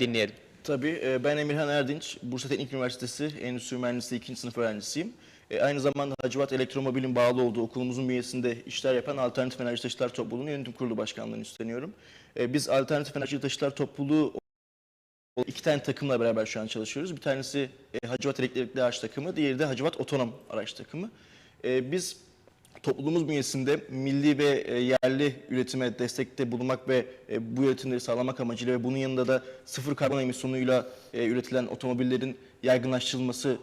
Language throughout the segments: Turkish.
dinleyelim. Tabii e, ben Emirhan Erdinç, Bursa Teknik Üniversitesi Endüstri Mühendisliği 2. sınıf öğrencisiyim. E, Aynı zamanda Hacivat Elektromobil'in bağlı olduğu okulumuzun bünyesinde işler yapan Alternatif Enerji Taşıtlar Topluluğu'nun yönetim kurulu başkanlığını üstleniyorum. E, Biz Alternatif Enerji Taşıtlar Topluluğu iki tane takımla beraber şu an çalışıyoruz. Bir tanesi Hacivat Elektrikli Araç takımı, diğeri de Hacivat Otonom Araç takımı. Biz topluluğumuz bünyesinde milli ve e, yerli üretime destekte bulunmak ve e, bu üretimleri sağlamak amacıyla ve bunun yanında da sıfır karbon emisyonuyla e, üretilen otomobillerin yaygınlaştırılması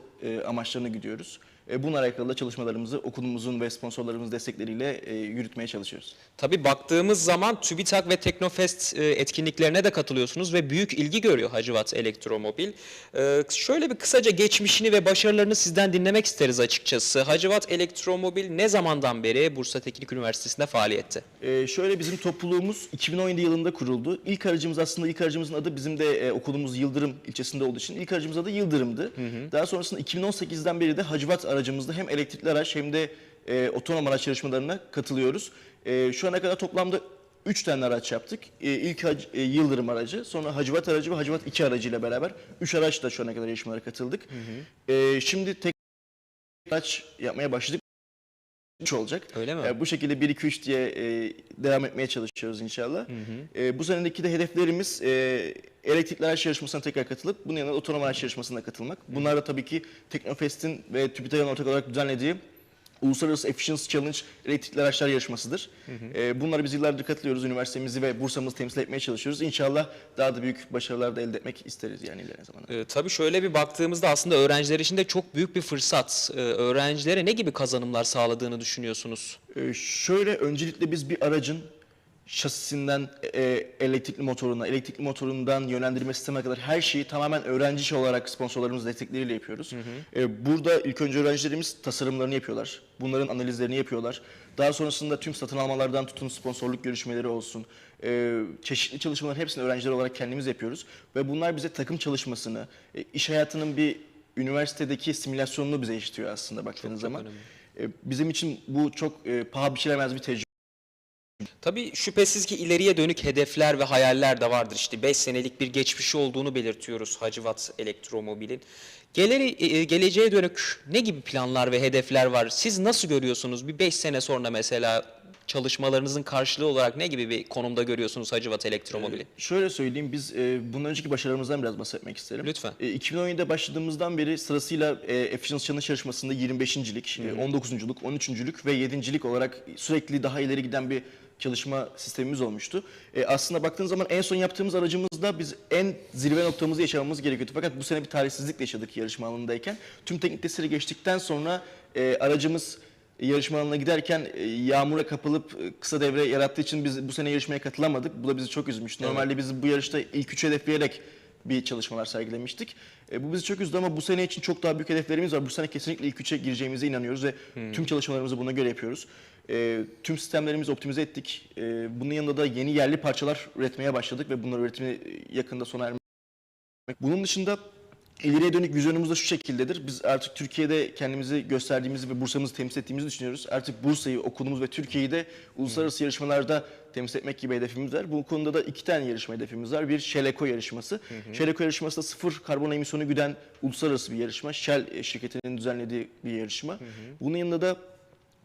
amaçlarına gidiyoruz. E, Bununla alakalı da çalışmalarımızı okulumuzun ve sponsorlarımızın destekleriyle e, yürütmeye çalışıyoruz. Tabii baktığımız zaman TÜBİTAK ve Teknofest e, etkinliklerine de katılıyorsunuz ve büyük ilgi görüyor Hacivat Elektromobil. Şöyle bir kısaca geçmişini ve başarılarını sizden dinlemek isteriz açıkçası. Hacivat Elektromobil ne zamandan beri Bursa Teknik Üniversitesi'nde faaliyette? Şöyle bizim topluluğumuz 2017 yılında kuruldu. İlk aracımız aslında ilk aracımızın adı bizim de okulumuz Yıldırım ilçesinde olduğu için ilk aracımız adı Yıldırım'dı. Daha sonrasında 2018'den beri de Hacivat aracımızda hem elektrikli araç hem de e, otonom araç yarışmalarına katılıyoruz. E, şu ana kadar toplamda 3 tane araç yaptık. E, ilk hac- e, Yıldırım aracı, sonra Hacivat aracı ve Hacivat 2 aracıyla beraber 3 araçla şu ana kadar yarışmalara katıldık. E, şimdi tek araç yapmaya başladık. 3 olacak. Öyle mi? E, bu şekilde 1 2 3 diye e, devam etmeye çalışıyoruz inşallah. E, bu senedeki de hedeflerimiz e, elektrikli araç yarışmasına tekrar katılıp bunun yanında otonom araç yarışmasına katılmak. Bunlar da tabii ki Teknofest'in ve TÜBİTAK'ın ortak olarak düzenlediği Uluslararası Efficiency Challenge elektrikli araçlar yarışmasıdır. E, bunlara biz yıllardır katılıyoruz. Üniversitemizi ve Bursa'mızı temsil etmeye çalışıyoruz. İnşallah daha da büyük başarılar da elde etmek isteriz yani ilerleyen zamanlarda. E, tabii şöyle bir baktığımızda aslında öğrenciler için de çok büyük bir fırsat. E, öğrencilere ne gibi kazanımlar sağladığını düşünüyorsunuz? Ee, şöyle öncelikle biz bir aracın şasisinden e, elektrikli motoruna, elektrikli motorundan yönlendirme sistemine kadar her şeyi tamamen öğrenci işi olarak sponsorlarımız destekleriyle yapıyoruz. Ee, burada ilk önce öğrencilerimiz tasarımlarını yapıyorlar. Bunların analizlerini yapıyorlar. Daha sonrasında tüm satın almalardan tutun sponsorluk görüşmeleri olsun. e, çeşitli çalışmaların hepsini öğrenciler olarak kendimiz yapıyoruz. Ve bunlar bize takım çalışmasını, e, iş hayatının bir üniversitedeki simülasyonunu bize işitiyor aslında baktığınız zaman. E, Bizim için bu çok e, paha biçilemez bir tecrübe. Tabii şüphesiz ki ileriye dönük hedefler ve hayaller de vardır. İşte 5 senelik bir geçmişi olduğunu belirtiyoruz Hacivat Elektromobil'in. Geleri, e, geleceğe dönük ne gibi planlar ve hedefler var? Siz nasıl görüyorsunuz? Bir 5 sene sonra mesela çalışmalarınızın karşılığı olarak ne gibi bir konumda görüyorsunuz Hacivat Elektromobil'i? Şöyle söyleyeyim, biz e, bundan önceki başarılarımızdan biraz bahsetmek isterim. Lütfen. E, 2017'de başladığımızdan beri sırasıyla e, Efficiency Challenge yarışmasında 25.lik, e, 19.lük, 13.lük ve 7.lik olarak sürekli daha ileri giden bir çalışma sistemimiz olmuştu. E, aslında baktığınız zaman en son yaptığımız aracımızda biz en zirve noktamızı yaşamamız gerekiyordu. Fakat bu sene bir talihsizlikle yaşadık yarışma alanındayken. Tüm teknik testleri geçtikten sonra e, aracımız yarışma alanına giderken e, yağmura kapılıp e, kısa devre yarattığı için biz bu sene yarışmaya katılamadık. Bu da bizi çok üzmüştü. Normalde biz bu yarışta ilk üç hedefleyerek bir çalışmalar sergilemiştik. E, bu bizi çok üzdü ama bu sene için çok daha büyük hedeflerimiz var. Bu sene kesinlikle ilk üçe gireceğimize inanıyoruz ve tüm çalışmalarımızı buna göre yapıyoruz. E, tüm sistemlerimizi optimize ettik. E, bunun yanında da yeni yerli parçalar üretmeye başladık ve bunlar üretimi yakında sona ermek. Bunun dışında ileriye dönük vizyonumuz da şu şekildedir. Biz artık Türkiye'de kendimizi gösterdiğimizi ve Bursa'mızı temsil ettiğimizi düşünüyoruz. Artık Bursa'yı, okulumuz ve Türkiye'yi de uluslararası yarışmalarda temsil etmek gibi hedefimiz var. Bu konuda da iki tane yarışma hedefimiz var. Bir Shell yarışması. Shell yarışması da sıfır karbon emisyonu güden uluslararası bir yarışma. Shell şirketinin düzenlediği bir yarışma. Bunun yanında da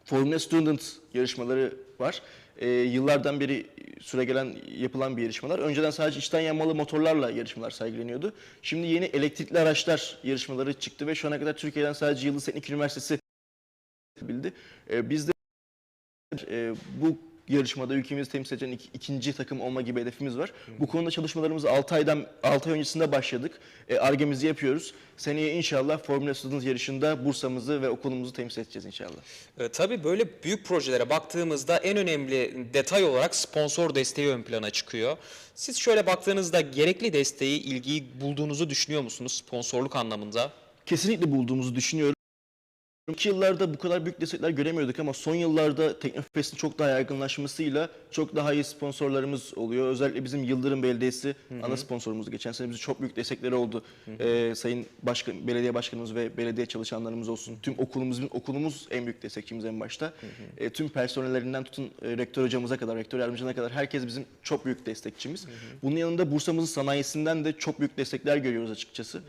Formula Student yarışmaları var. Ee, yıllardan beri süregelen yapılan bir yarışmalar. Önceden sadece içten yanmalı motorlarla yarışmalar sergileniyordu. Şimdi yeni elektrikli araçlar yarışmaları çıktı ve şu ana kadar Türkiye'den sadece Yıldız Teknik Üniversitesi bildi. Ee, biz de e, bu yarışmada ülkemizi temsil eden ik- ikinci takım olma gibi hedefimiz var. Bu konuda çalışmalarımızı 6 aydan 6 ay öncesinde başladık. E, Argemizi yapıyoruz. Seneye inşallah Formula Student yarışında Bursa'mızı ve okulumuzu temsil edeceğiz inşallah. E, tabii böyle büyük projelere baktığımızda en önemli detay olarak sponsor desteği ön plana çıkıyor. Siz şöyle baktığınızda gerekli desteği, ilgiyi bulduğunuzu düşünüyor musunuz sponsorluk anlamında? kesinlikle bulduğumuzu düşünüyorum. İlk yıllarda bu kadar büyük destekler göremiyorduk ama son yıllarda Teknofest'in çok daha yaygınlaşmasıyla çok daha iyi sponsorlarımız oluyor. Özellikle bizim Yıldırım Belediyesi ana sponsorumuz. Geçen sene bize çok büyük destekleri oldu. Ee, Sayın Başkan, Belediye Başkanımız ve belediye çalışanlarımız olsun. Tüm okulumuz, okulumuz en büyük destekçimiz en başta. Ee, tüm personellerinden tutun e, rektör hocamıza kadar, rektör yardımcına kadar herkes bizim çok büyük destekçimiz. Bunun yanında Bursa'mızın sanayisinden de çok büyük destekler görüyoruz açıkçası.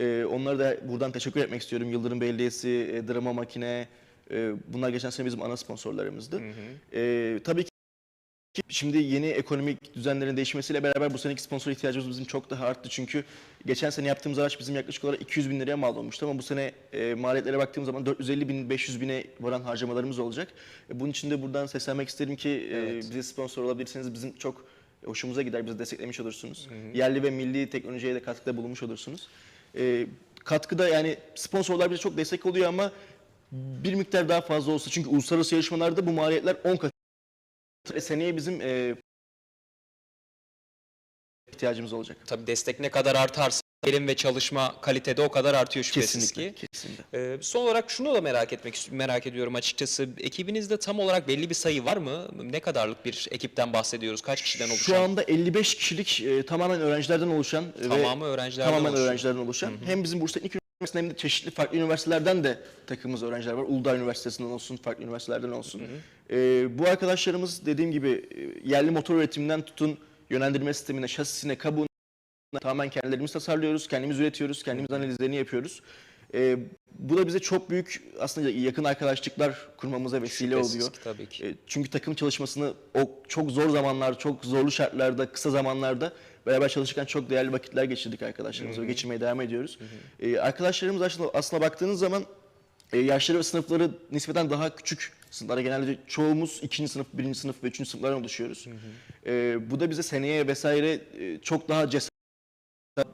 Ee, onlara da buradan teşekkür etmek istiyorum. Yıldırım Belediyesi, e, Drama Makine, e, bunlar geçen sene bizim ana sponsorlarımızdı. Ee, tabii ki şimdi yeni ekonomik düzenlerin değişmesiyle beraber bu seneki sponsor ihtiyacımız bizim çok daha arttı. Çünkü geçen sene yaptığımız araç bizim yaklaşık olarak 200 bin liraya mal olmuştu ama bu sene e, maliyetlere baktığımız zaman 450 bin, 500 bine varan harcamalarımız olacak. E, bunun için de buradan seslenmek isterim ki e, Evet. bize sponsor olabilirseniz bizim çok hoşumuza gider, bizi desteklemiş olursunuz. Yerli ve milli teknolojiye de katkıda bulunmuş olursunuz. E, katkıda yani sponsorlar bize çok destek oluyor ama bir miktar daha fazla olsa çünkü uluslararası yarışmalarda bu maliyetler 10 kat. Seneye bizim e, ihtiyacımız olacak. Tabii destek ne kadar artarsa verim ve çalışma kalitede o kadar artıyor şüphesiz Kesinlikle. ki. Kesinlikle. Ee, son olarak şunu da merak etmek merak ediyorum açıkçası. Ekibinizde tam olarak belli bir sayı var mı? Ne kadarlık bir ekipten bahsediyoruz? Kaç kişiden oluşan? Şu anda 55 kişilik e, tamamen öğrencilerden oluşan e, Tamamı ve öğrencilerden tamamen oluşuyor. öğrencilerden oluşan hem bizim Bursa Teknik Üniversitesi'nden hem de çeşitli farklı üniversitelerden de takımımız öğrenciler var. Uludağ Üniversitesi'nden olsun, farklı üniversitelerden olsun. E, bu arkadaşlarımız dediğim gibi e, yerli motor üretiminden tutun yönlendirme sistemine, şasisine, kabuğuna tamamen kendilerimiz tasarlıyoruz, kendimiz üretiyoruz, kendimiz analizlerini yapıyoruz. E, bu da bize çok büyük aslında yakın arkadaşlıklar kurmamıza vesile Şüphesiz oluyor. ki tabii ki. E, Çünkü takım çalışmasını o çok zor zamanlar, çok zorlu şartlarda, kısa zamanlarda beraber çalışırken çok değerli vakitler geçirdik arkadaşlarımızla ve geçirmeye devam ediyoruz. E, arkadaşlarımız aslında, aslına baktığınız zaman e, yaşları ve sınıfları nispeten daha küçük sınıflara genelde çoğumuz ikinci sınıf, birinci sınıf ve üçüncü sınıflardan oluşuyoruz. E, bu da bize seneye vesaire e, çok daha cesaret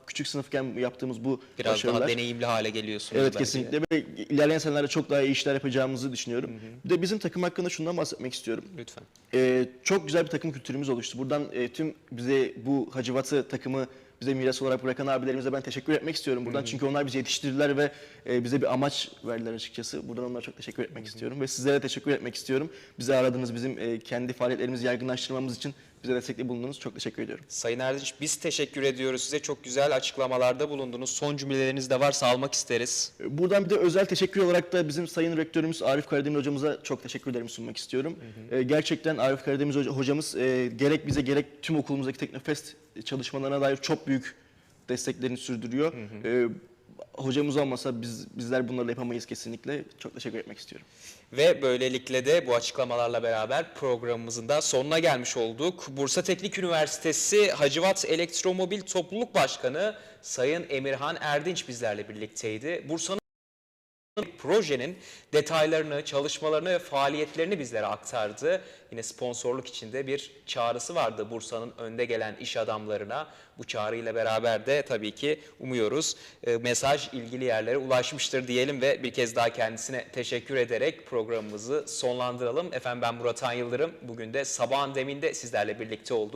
küçük sınıfken yaptığımız bu Biraz başarılar. daha deneyimli hale geliyorsunuz Evet belki. kesinlikle ve ilerleyen senelerde çok daha iyi işler yapacağımızı düşünüyorum. Bir de bizim takım hakkında şundan bahsetmek istiyorum. Lütfen. Ee, çok güzel bir takım kültürümüz oluştu. Buradan e, tüm bize bu Hacivat'ı takımı bize miras olarak bırakan abilerimize ben teşekkür etmek istiyorum buradan. Çünkü onlar bizi yetiştirdiler ve e, bize bir amaç verdiler açıkçası. Buradan onlara çok teşekkür etmek istiyorum ve sizlere teşekkür etmek istiyorum. Bizi aradığınız, bizim e, kendi faaliyetlerimizi yaygınlaştırmamız için bize destekli bulundunuz. Çok teşekkür ediyorum. Sayın Erdinç biz teşekkür ediyoruz size. Çok güzel açıklamalarda bulundunuz. Son cümleleriniz de varsa almak isteriz. Buradan bir de özel teşekkür olarak da bizim Sayın Rektörümüz Arif Karademir hocamıza çok teşekkür ederim sunmak istiyorum. Ee, gerçekten Arif Karademir hoca- hocamız e, gerek bize gerek tüm okulumuzdaki Teknofest çalışmalarına dair çok büyük desteklerini sürdürüyor. Ee, hocamız olmasa biz bizler bunları yapamayız kesinlikle. Çok teşekkür etmek istiyorum. Ve böylelikle de bu açıklamalarla beraber programımızın da sonuna gelmiş olduk. Bursa Teknik Üniversitesi Hacivat Elektromobil Topluluk Başkanı Sayın Emirhan Erdinç bizlerle birlikteydi. Bursa'nın projenin detaylarını, çalışmalarını ve faaliyetlerini bizlere aktardı. Yine sponsorluk içinde bir çağrısı vardı Bursa'nın önde gelen iş adamlarına. Bu çağrıyla beraber de tabii ki umuyoruz e, mesaj ilgili yerlere ulaşmıştır diyelim ve bir kez daha kendisine teşekkür ederek programımızı sonlandıralım. Efendim ben Murat Han Yıldırım. Bugün de sabahın deminde sizlerle birlikte olduk.